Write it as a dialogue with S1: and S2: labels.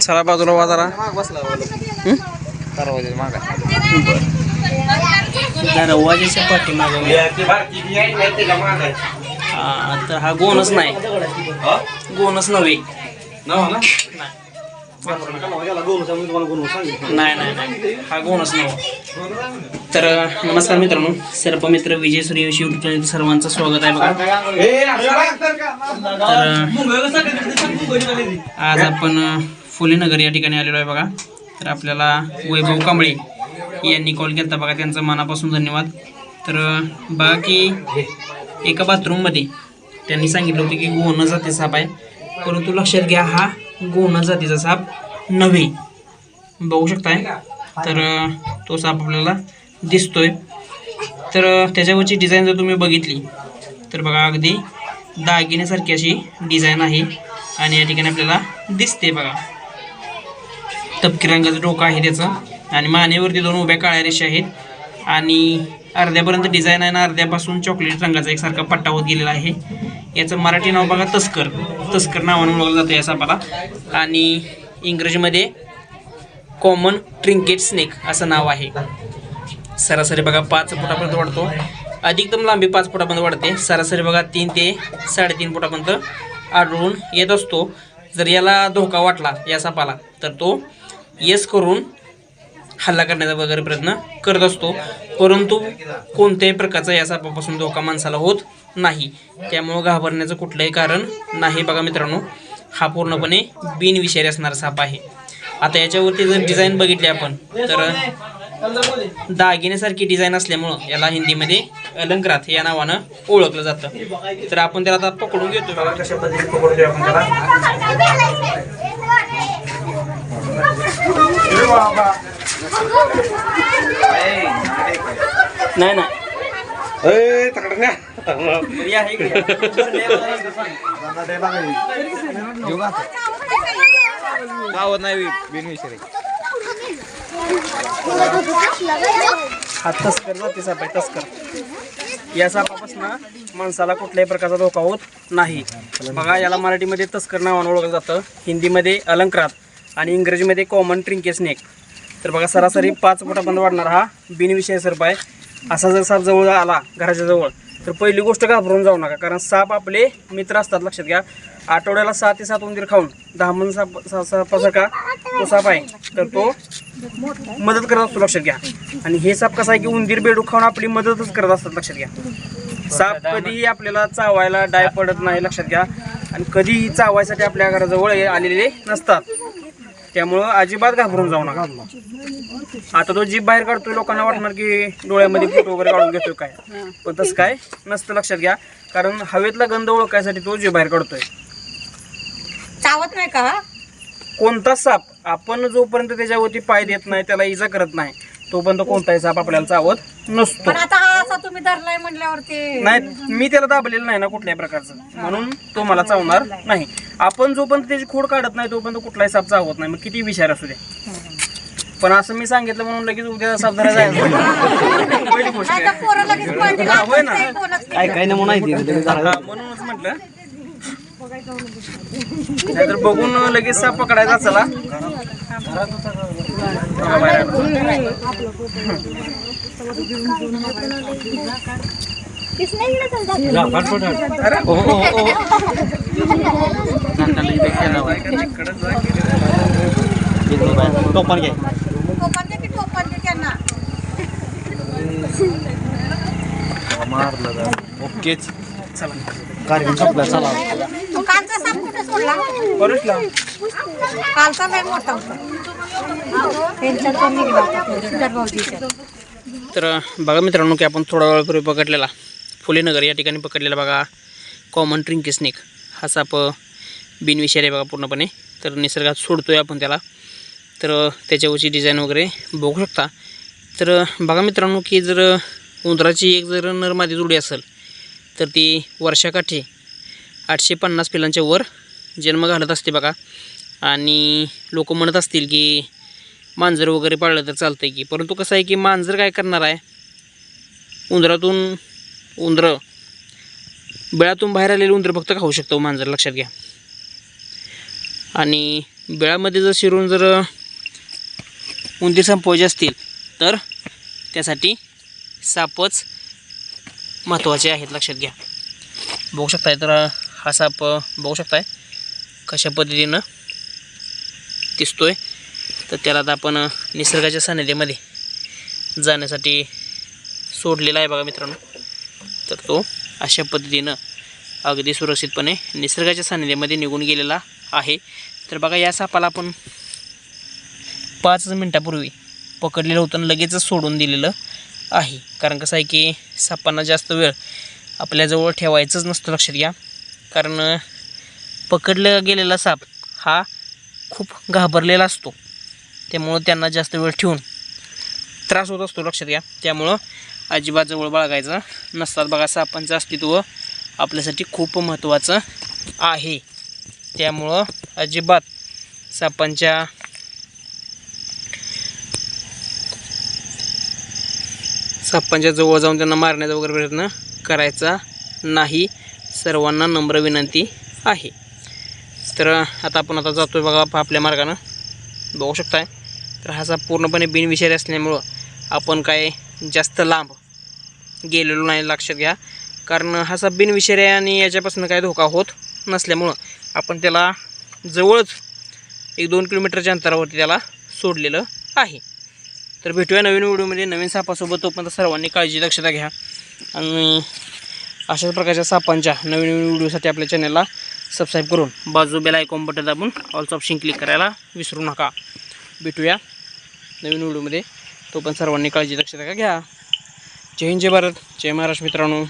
S1: चला बाजूला वाजारा हं? हा, तर हा गोणच नाही. गोणच नव्हे. नाही नाही नाही. हा गोणच नव्हे तर नमस्कार मित्रांनो. सर्पमित्र विजय सूर्यवंशी युट्यूब चॅनल सर्वांचं स्वागत आहे बघा. तर आज आपण फुलेनगर या ठिकाणी आलेलो आहे बघा. तर आपल्याला वैभव कांबळे यांनी कॉल केला बघा. त्यांचं मनापासून धन्यवाद. तर अ, बघा की एका बाथरूममध्ये त्यांनी सांगितलं होतं की गोण जाती साप आहे. परंतु लक्षात घ्या हा गोण जातीचा साप नव्हे. बघू शकताय. तर तो साप आपल्याला दिसतोय. तर त्याच्यावरची डिझाईन जर तुम्ही बघितली तर बघा अगदी दागिन्यासारखी अशी डिझाईन आहे आणि या ठिकाणी आपल्याला दिसते बघा. तपकी रंगाचं डोकं आहे त्याचं आणि मानेवरती दोन उभ्या काळ्या रेषा आहेत आणि अर्ध्यापर्यंत डिझाईन आहे ना अर्ध्यापासून चॉकलेट रंगाचा एकसारखा पट्टा होत गेलेला आहे. याचं मराठी नाव बघा तस्कर. तस्कर नावानं ओळखला जातं या सापाला. आणि इंग्रजीमध्ये कॉमन ट्रिंकेट स्नेक असं नाव आहे. सरासरी बघा पाच फुटापर्यंत वाढतो. अधिकतम लांबी पाच फुटापर्यंत वाढते. सरासरी बघा तीन ते साडेतीन फुटापर्यंत आढळून येत असतो. जर याला धोका वाटला या सापाला तर तो येस करून हल्ला करण्याचा वगैरे प्रयत्न करत असतो. परंतु कोणत्याही प्रकारचा या सापापासून धोका माणसाला होत नाही. त्यामुळं घाबरण्याचं कुठलंही कारण नाही बघा मित्रांनो. हा पूर्णपणे बिनविषारी असणारा साप आहे. आता याच्यावरती जर डिझाईन बघितली आपण तर दागिन्यासारखी डिझाईन असल्यामुळं याला हिंदीमध्ये अलंकारात या नावानं ओळखलं जातं. तर आपण त्याला आता पकडून घेतो. बघा कशा पद्धतीने पकडतोय आपण त्याला? नाही नाही. या.
S2: गावात नाही बिनविषारी
S1: हा तस्कर जाते साप आहे तस्कर या सापापासून माणसाला कुठल्याही प्रकारचा धोका होत नाही बघा याला मराठीमध्ये तस्कर नावानं ओळखलं जातं हिंदीमध्ये अलंकारात आणि इंग्रजीमध्ये कॉमन ट्रिंके स्नेक तर बघा सरासरी पाच फुटापर्यंत वाढणार हा बिनविषय सर्प आहे असा जर साप जवळ आला घराच्या जवळ तर पहिली गोष्ट घाबरून जाऊ नका कारण साप आपले मित्र असतात लक्षात घ्या. आठवड्याला सहा ते सात उंदीर खाऊन दहा मन साप सा- सापासारखा तो साप आहे. तर तो मदत करत असतो लक्षात घ्या. आणि हे साप कसा आहे की उंदीर बेडूक खाऊन आपली मदतच करत असतात लक्षात घ्या. साप कधीही आपल्याला चावायला डाय पडत नाही लक्षात घ्या. आणि कधीही चावायसाठी आपल्या घराजवळ हे आलेले नसतात. त्यामुळं अजिबात घाबरून जाऊ नका. आता तो जीभ बाहेर काढतोय लोकांना वाटणार की डोळ्यामध्ये फोटो वगैरे काढून घेतोय काय. पण तसं काय नसतं लक्षात घ्या. कारण हवेतला गंध ओळखायसाठी तो जीभ बाहेर काढतोय.
S3: चावत नाही का?
S1: कोणता साप? आपण जोपर्यंत त्याच्यावरती पाय देत नाही त्याला इजा करत नाही तोपर्यंत कोणताही साप आपल्याला चावत नसतो.
S3: पण आता हा असा तुम्ही धरलाय म्हणल्यावरती.
S1: नाही मी त्याला दाबलेलं नाही ना कुठल्याही प्रकारचं. म्हणून तो मला चावणार नाही. आपण जोपर्यंत त्याची खोड काढत नाही तोपर्यंत कुठलाही साप चावत नाही. मग किती विचार असू दे. पण असं मी सांगितलं म्हणून लगेच उद्या साप धरायला जायचं. पहिली गोष्ट आहे. हा, होय ना.
S2: काय काय नमुना
S1: हा, म्हणूनच म्हटलं. नाहीतर बघून लगेच साप पकडायचा चला. हा, बाहेर. आलो. इकडं जा, इकडं.
S2: टोपण घे. ओकेच.
S1: चला.
S2: कार्यक्रम संपला चला.
S3: तो कालचा साप कुठे सोडला?
S1: परुषला.
S3: कालचा लय मोठा होता. त्यांच्या तो निघला. होता सुधार भाऊजीच्या
S1: तर बघा मित्रांनो की आपण थोडा वेळापूर्वी पकडलेला. फुलेनगर या ठिकाणी पकडलेला बघा. कॉमन ट्रिंकी स्नेक हा साप बिनविषारी आहे बघा पूर्णपणे. तर निसर्गात सोडतो आहे आपण त्याला. तर त्याच्यावरची डिझाईन वगैरे बघू शकता. तर बघा मित्रांनो की जर उंदराची एक जर नरमादी जोडी असेल तर ती वर्षाकाठी आठशे पन्नास पिलांच्या वर जन्म घालत असते बघा. आणि लोक म्हणत असतील की मांजर वगैरे पाळलं तर चालतंय की. परंतु कसं आहे की मांजर काय करणार आहे? उंदरातून उंदरं. बिळातून बाहेर आलेले उंदरं फक्त खाऊ शकतो मांजर लक्षात घ्या. आणि बिळामध्ये जर शिरून जर उंदीर संपवायचे असतील तर त्यासाठी सापच महत्त्वाचे आहेत लक्षात घ्या. बघू शकताय तर हा साप बघू शकताय कशा पद्धतीनं दिसतोय. तर त्याला आता आपण निसर्गाच्या सानिध्यामध्ये जाण्यासाठी सोडलेला आहे बघा मित्रांनो. तर तो अशा पद्धतीनं अगदी सुरक्षितपणे निसर्गाच्या सानिध्यामध्ये निघून गेलेला आहे. तर बघा या सापाला आपण पाच मिनटापूर्वी पकडलेलं होतं आणि लगेचच सोडून दिलेलं आहे. कारण कसं आहे की सापांना जास्त वेळ आपल्याजवळ ठेवायचंच नसतं लक्षात घ्या. कारण पकडला गेलेला साप हा खूप घाबरलेला असतो. त्यामुळं त्यांना जास्त वेळ ठेवून त्रास होत असतो लक्षात घ्या. त्यामुळं अजिबात जवळ बाळगायचा नसतात बघा सापांचं अस्तित्व आपल्यासाठी खूप महत्त्वाचं आहे. त्यामुळं अजिबात सापांच्या सापांच्या जवळ जाऊन त्यांना मारण्याचा वगैरे प्रयत्न करायचा नाही. सर्वांना नम्र विनंती आहे. तर आता आपण आता जातोय बघा आपल्या मार्गानं. बघू शकताय. तर हा साप पूर्णपणे बिनविषारी असल्यामुळं आपण काय जास्त लांब गेलेलो नाही लक्षात घ्या. कारण हा सा बिनविषारी आहे आणि याच्यापासून काय धोका होत नसल्यामुळं आपण त्याला जवळच एक दोन किलोमीटरच्या अंतरावरती त्याला सोडलेलं आहे. तर भेटूया नवीन व्हिडिओमध्ये. नवीन सापासोबत तोपर्यंत सर्वांनी काळजी दक्षता घ्या. आणि अशाच प्रकारच्या सापांच्या नवीन नवीन व्हिडिओसाठी आपल्या चॅनलला सबस्क्राईब करून बाजू बेल आयकॉन बटन दाबून ऑल्स ऑप्शन क्लिक करायला विसरू नका. भेटूया नवीन व्हिडिओमध्ये. तो पण सर्वांनी काळजी दक्षता घ्या. जय हिंद जय भारत. जय महाराष्ट्र मित्रांनो.